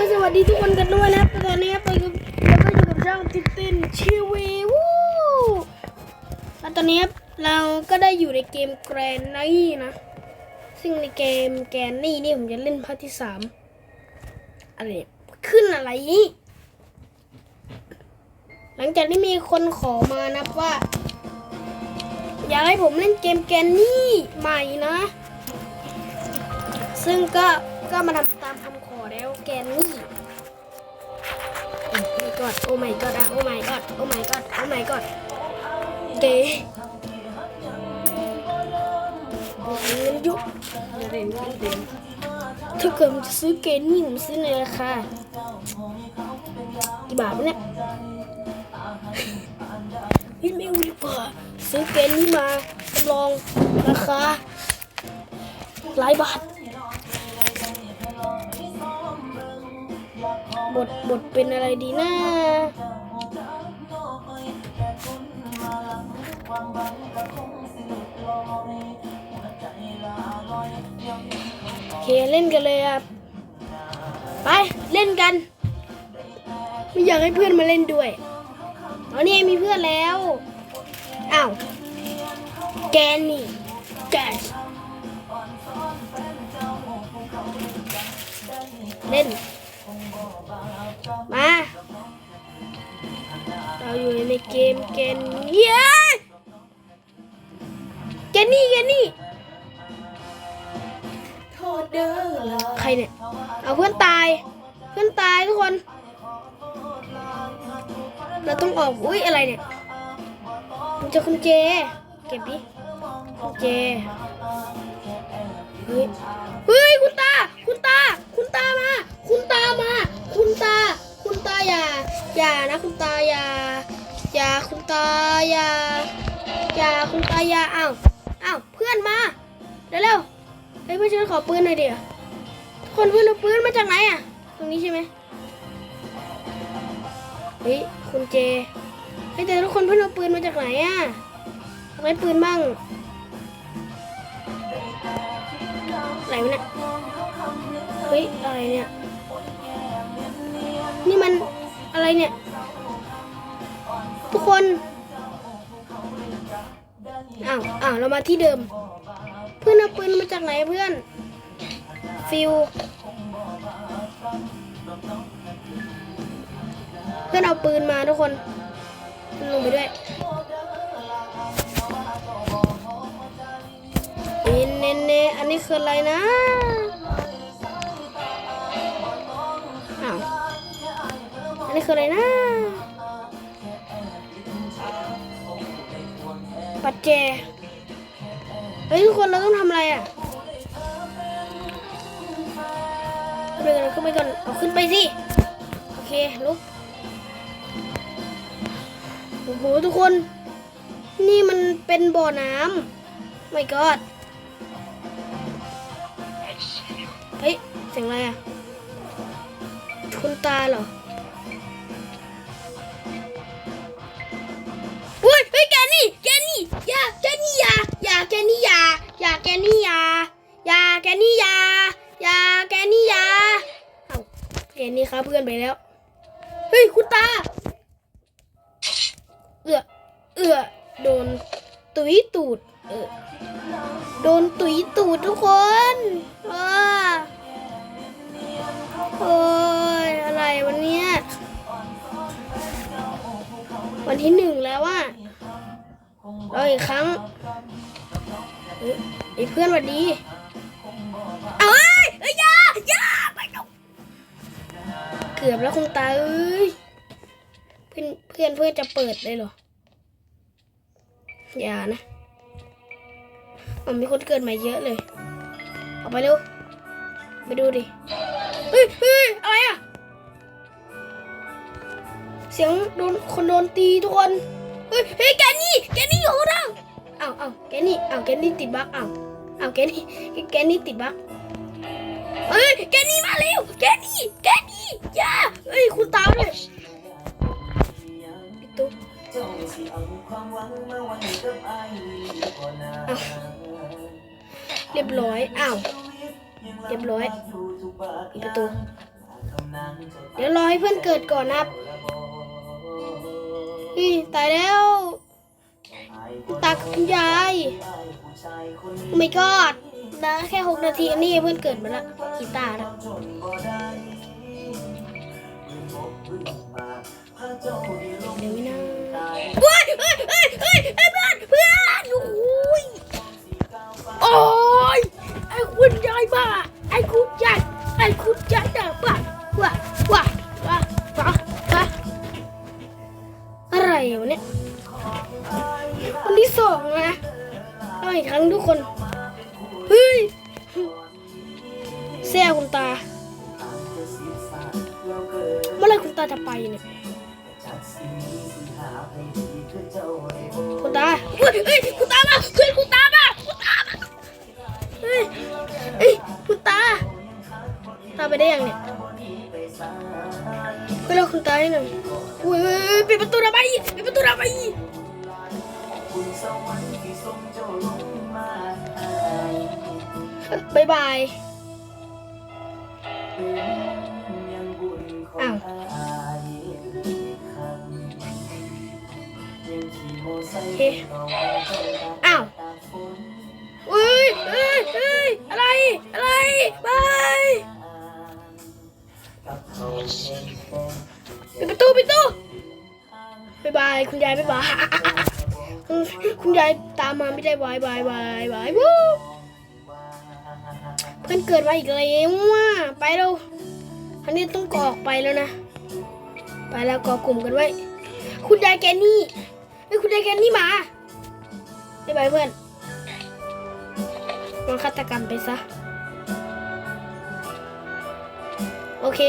ก็สวัสดีทุกคนกันด้วยนะครับตอนนี้ไปกับเราก็อยู่กับช่องติดตินชีวีวู้แล้วตอนนี้เราก็ได้อยู่ในเกมแกรนนี่นะ ซึ่งในเกมแกรนนี่นี่ผมจะเล่นภาคที่สามอะไรขึ้นอะไรนี่หลังจากที่มีคนขอมานะว่า อยากให้ผมเล่นเกมแกรนนี่ใหม่นะ ซึ่งก็ก็มาท แล้วแกนี่โอ้ my god โอ้ my god อะโอ้ my god โอ้ my god โอ้ my god เก๋เงินยุบถ้าเกิดมันจะซื้อเกนนี่ผมซื้อในราคากี่บาทวะเนี่ยเฮ้ยไม่เอาดีกว่าซื้อเกนนี่มาจำลองราคาหลายบาท บทบทเป็นอะไรดีนะโอเคเล่นกันเลยครับ ไปเล่นกัน ไม่อยากให้เพื่อนมาเล่นด้วยเอานี่มีเพื่อนแล้วอ้าวแกนี่แกเล่น มา เราอยู่ในเกมเกนเย้เกนนี่เกนนี่โทษเด้อละใครเนี่ย เอาเพื่อนตาย เพื่อนตายทุกคน เราต้องออก อุ้ยอะไรเนี่ยมันจะคุณเจ เก็บดิคุณเจ เฮ้ย เฮ้ย คุณตา คุณตา คุณตามา คุณตามา คุณตา คุณตาอย่าอย่านะ คุณตาอย่าอย่าคุณตาอย่าอย่าคุณตาอย่าอ้าวอ้าวเพื่อนมาเร็วๆเฮ้เพื่อนฉันขอปืนหน่อยเดี๋ยวคนเพื่อนเอาปืนมาจากไหนอะ ตรงนี้ใช่ไหมเฮ้ยคุณเจเฮ้แต่ทุกคนเพื่อนเอาปืนมาจากไหนอะเอาไว้ปืนบ้างอะไรวะเนี่ยเฮ้ยอะไรเนี่ย นี่มันอะไรเนี่ย ทุกคนอ้าวอ้าวเรามาที่เดิม เพื่อนเอาปืนมาจากไหนเพื่อน ฟิว เพื่อนเอาปืนมาทุกคน ลงไปด้วยเนเนเนอันนี้คืออะไรนะ นี่คืออะไรนะปัจเจเฮ้ยทุกคนเราต้องทำอะไรอะขึ้นไปก่อนขึ้นไปก่อนเอาขึ้นไปสิโอเคลุกโอ้โหทุกคน นี่มันเป็นบ่อน้ำไม่กอดเฮ้ยเสียงอะไรอะคุณตาเหรอ ฮ้ยเฮ้ยแกนี่แกนี่อย่าแกนี่อย่าอย่าแกนี่อย่าอย่าแกนี่อย่าอย่าแกนี่อย่าอย่าแกนี่อย่าเอ้าแกนี่ครับเพื่อนไปแล้วเฮ้ยคุณตาเอือเอือโดนตุยตูดเออโดนตุยตูดทุกคนว้าโอ้ยอะไรวันเนี้ยวันที่หนึ่งแล้วว่า เราอีกครั้งอ้ยไอ้เพื่อนวัสดีเอาเอ้ยเอ้ยยาอยาไปเอาเกือบแล้วคุณตาเอ้ยเพื่อนเพื่อนเพื่อนจะเปิดเลยเหรอ อย่านะมันมีคนเกิดใหม่เยอะเลย ออกไปเร็ว ไปดูดิ เฮ้ยเฮ้ยอะไรอะเสียงโดนคนโดนตีทุกคน เฮ้ยเฮ้ยแกนี่แกนี่อยู่ข้างล่างอ้าวอ้าแกนี่เอาแกนี่ติดบั๊กอ้าวอ้าแกนี่แกนี่ติดบั๊กเฮ้ยแกนี่มาเร็วแกนี่แกนี่อย่าเฮ้ยคุณตามเลยปิดตัวเรียบร้อยอ้าวเรียบร้อยประตูเดี๋ยวรอให้เพื่อนเกิดก่อนนะครับ นี่ตายแล้วคุณตากับคุณยายโอ้ my god นะแค่หกนาทีนี่เพื่อนเกิดมาแล้วกีตาร์แล้วเดี๋ยวไม่นะเฮ้ยเฮ้ยเฮ้ยเฮ้ยเฮ้ยเพื่อนเพื่อนโอ้ยโอ้ยไอ้คุณยายบ้าไอ้คุณยายไอ้คุณยายด่าบ้าว้าว้า วะเนี่ยวันที่สองนะเอาอีกครั้งทุกคน เฮ้ยแซ่คุณตา เมื่อไรคุณตาจะไปเนี่ยคุณตาเฮ้ยเฮ้ยคุณตามาเฮ้ยคุณตามาคุณตามาเฮ้ยเฮ้ยคุณตา ตาไปได้ยังเนี่ย ไปรอคุณตาให้น่อยเฮ้ยเฮ้ยปิดประตูระบายปิดประตูระบายบายบายอ้าวเคอ้าวเฮ้ยเฮ้ยเฮ้ยอะไร อะไรบาย ปิดประตูปิดประตูบายบายคุณยายบายบายคุณยายตามมาไม่ได้บายบายบายบายวู้เพื่อนเกิดมาอีกแล้วว่ะไปเร็วอันนี้ต้องกออกไปแล้วนะ ไปแล้วกอกลุ่มกันไว้ คุณยายแกนี่ไอ้คุณยายแกนี่มาบายบายเพื่อนมันฆาตกรรมไปซะ เค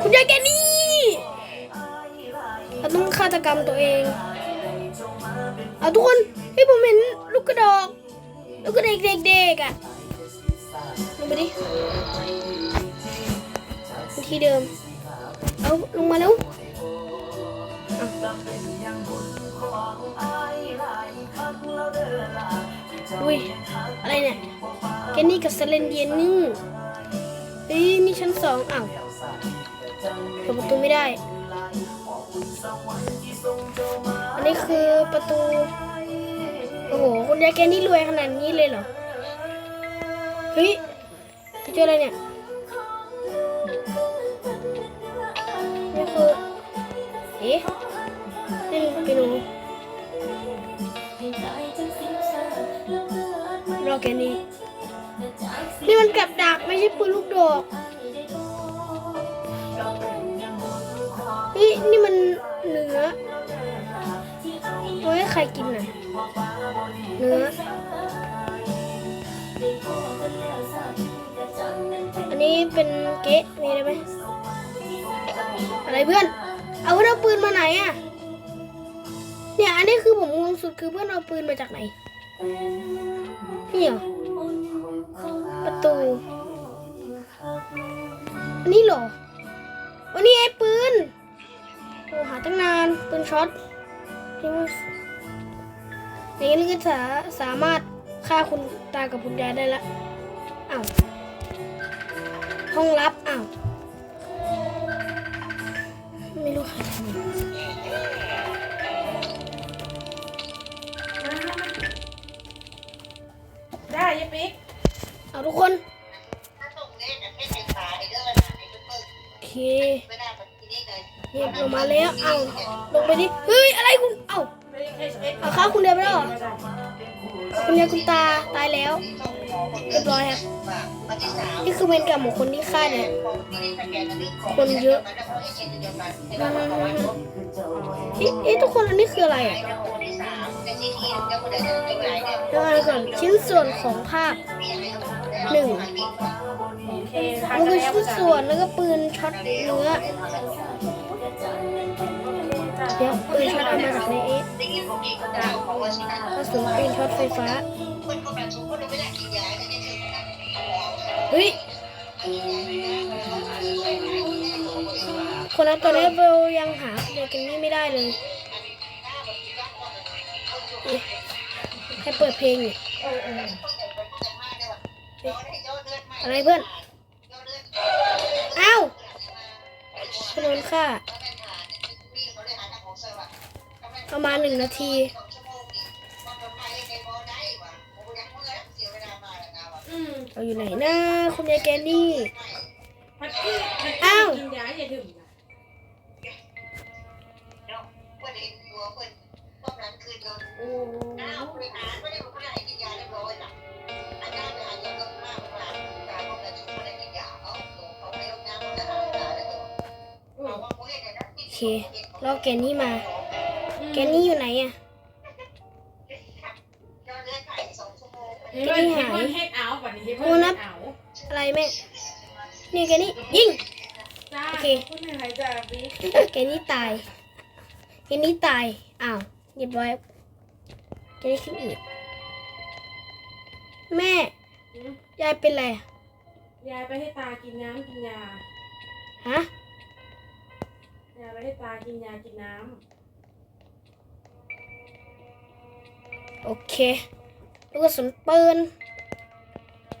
คุณยายแกนี่เราต้องฆาตกรรมตัวเองเอาทุกคนเฮ้ผมเห็นลูกกระดอกลูกกระเด็กเด็กๆอะลงไปดิที่เดิม เอาลงมาแล้วอุ้ยอะไรเนี่ยแกนี่กับเซเลนเดียนนี่ เฮ้ยนี่ชั้นสองอ้าวเปิดประตูไม่ได้ อันนี้คือประตู โอ้โหคุณยายแกนี่รวยขนาดนี้เลยเหรอ เฮ้ยเจออะไรเนี่ยนี่คือเอ๊ะนี่เป็นหนูรอแกนี่ นี่มันกับดักไม่ใช่ปืนลูกดอกเฮ้ยนี่มันเนื้อเอาให้ใครกินน่ะเนื้อ อันนี้เป็นเก๊ะมีได้ไหมอะไรเพื่อน เอาเพื่อนเอาปืนมาไหนอะ เนี่ยอันนี้คือผมงงสุดคือเพื่อนเอาปืนมาจากไหนนี่เหรอ ตูนนี้เหรออันนี้ไอ้ปืนโอ้หาตั้งนานปืนช็อตนี่มันอย่างนี้ก็สาสามารถฆ่าคุณตากับคุณยายได้ละอ้าวห้องลับอ้าวไม่รู้ใครทำได้ยาปิ๊ก เอาทุกคนโอเคเงียบลงมาแล้ว เอาลงไปดิ เฮ้ย อะไรคุณ เอาไม่ได้แค่เอ็กเอาข้าวคุณเดียวไปแล้วเหรอคุณยายคุณตาตายแล้ว เรียบร้อยครับ นี่คือเป็นกรรมของคนที่ฆ่าเนี่ย คนเยอะอืมเอ๊ะเอ๊ะทุกคนอันนี้คืออะไรอะเดี๋ยวอะไรก่อนชิ้นส่วนของภาพ หนึ่งโอเคทานมันกันคือแล้วชิ้นส่วนแล้วก็ปืนช็อตเนื้อเดี๋ยวปืนช็อตเอามาจากในเอ๊ะกระสุนปืนช็อตไฟฟ้าเฮ้ยคนนั้นตอนนี้เบลยังหาเดกันนี่ไม่ได้เลยเอ๊ะให้เปิดเพลงอยู่ อะไรเพื่อนอ้าวถนนค่ะ ประมาณหนึ่งนาทีอืมเราอยู่ไหนนะคุณยายแกนี่พัดกี้พัดอ้ากี้วกินยาอย่าดื่มนะโอ้อื รอแกนี่มา แกนี่อยู่ไหนอะเฮ้ยเฮ้ยเฮ้ยเฮ็ดเอาบัดนี้เฮ็ดโอ้นับเอาอะไรแม่นี่แกนี่ยิงจ้าโอเคพูดหน่อยจ้าพี่แกนี่ตายแกนี่ตายอ้าวเรียบร้อยแกนี่ขึ้นอืดแม่อืมยายเป็นไรอะยายไปให้ตากินน้ำกินยาฮะ ยายไปให้ตากินยากินน้ำโอเคลูกกระสุนปืน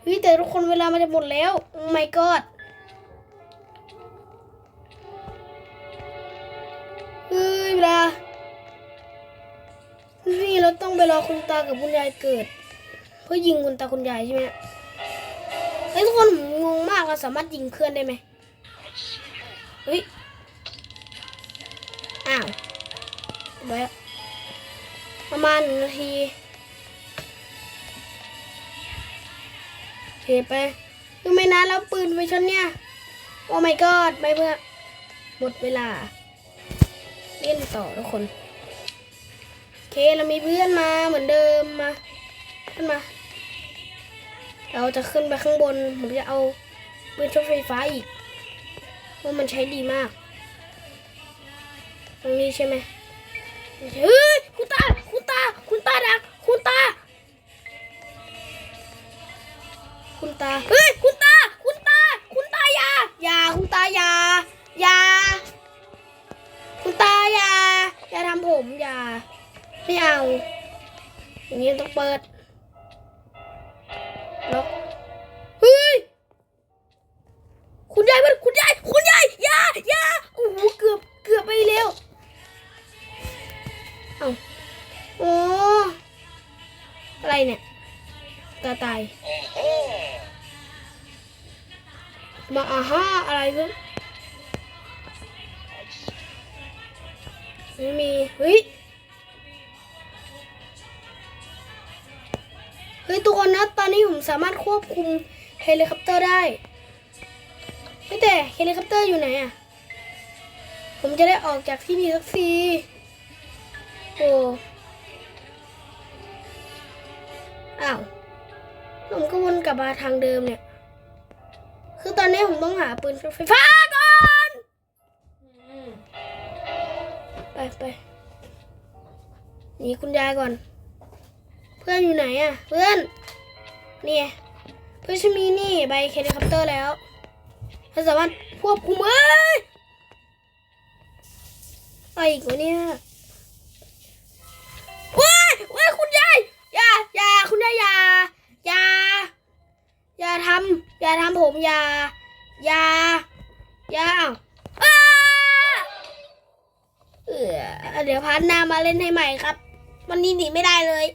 เฮ้ยแต่ทุกคนเวลามันจะหมดแล้วโอ้ my god เฮ้ยเวลานี่เราต้องไปรอคุณตากับคุณยายเกิด เพื่อยิงคุณตาคุณยายใช่ไหมเฮ้ยทุกคนงงมากเราสามารถยิงเพื่อนได้ไหมเฮ้ย เดี๋ยวประมาณหนึ่งนาทีเคไปคือไม่นานแล้วปืนไปชนเนี่ย โอ้ my god ไม่เพื่อหมดเวลา เล่นต่อทุกคนโอเคเรามีเพื่อนมาเหมือนเดิมมาขึ้นมา เราจะขึ้นไปข้างบน ผมจะเอาปืนช็อตไฟฟ้าอีกเพราะมันใช้ดีมาก ตรงนี้ใช่ไหม เฮ้ยคุณตา คุณตา คุณตาดัก คุณตา คุณตา เฮ้ย คุณตา คุณตา คุณตาอย่าอย่าคุณตาอย่าอย่าคุณตาอย่าอย่าทำผมอย่าไม่เอาอย่างนี้ต้องเปิด เอาโอ้อะไรเนี่ยตาตายมาอาฮ่าอะไรเพื่อนไม่มีเฮ้ยเฮ้ยทุกคนนะตอนนี้ผมสามารถควบคุมเฮลิคอปเตอร์ได้เฮ้ยแต่เฮลิคอปเตอร์อยู่ไหนอะผมจะได้ออกจากที่นี่สักที โอ้อ้าวผมก็วนกลับมาทางเดิมเนี่ย คือตอนนี้ผมต้องหาปืนไฟฟ้าก่อนอไปไปหนีคุณยายก่อน เพื่อนอยู่ไหนอะเพื่อนนี่เพื่อนฉันมีนี่ใบเฮลิคอปเตอร์แล้วเราสามารถควบคุมเอ้ยอะไรอีกวะเนี่ย เว้ยคุณยายอย่าอย่าคุณยายอย่าอย่าอย่าทำอย่าทำผมอย่าอย่าอย่าอ้าเออเดี๋ยวพาร์ทหนามาเล่นให้ใหม่ครับ วันนี้หนีไม่ได้เลย